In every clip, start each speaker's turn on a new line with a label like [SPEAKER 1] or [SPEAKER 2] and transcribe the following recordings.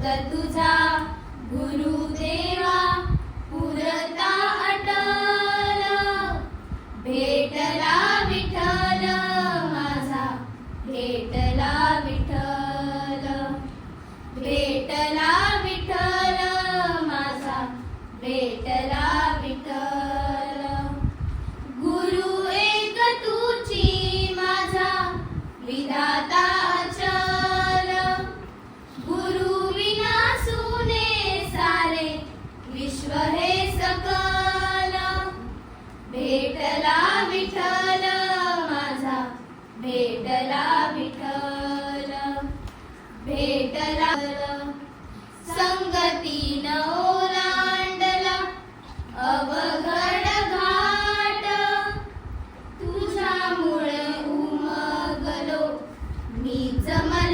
[SPEAKER 1] भक्त तुझा गुरु भेटला विठ्ठल माझा भेटला विठ्ठल भेटला संगती ओलांडला अवघड घाट. तुझ्यामुळे उमगलो मी जमल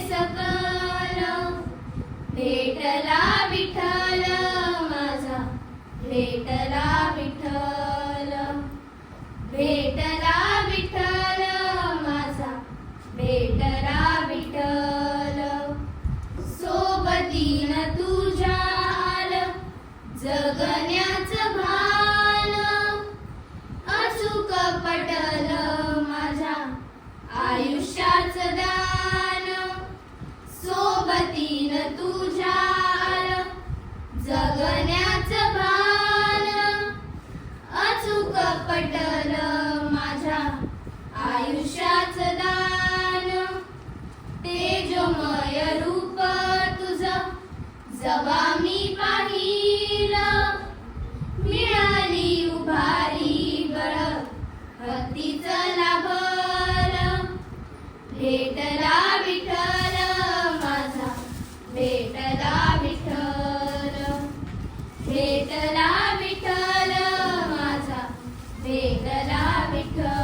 [SPEAKER 1] सकल भेटला विठ्ठल माझा भेटला विठ्ठल भेटला विठ्ठल माझा भेटला विठ्ठल. सोबतीन तुझ्या आल जग आयुष्याच दान. तेजोमय रूप तुझ जबा मी पाहिलं. मिळाली उभारी गळ भक्तीच लाभल. भेटला विठल माझा भेटला विठल भेटला विठल माझा भेटला विठल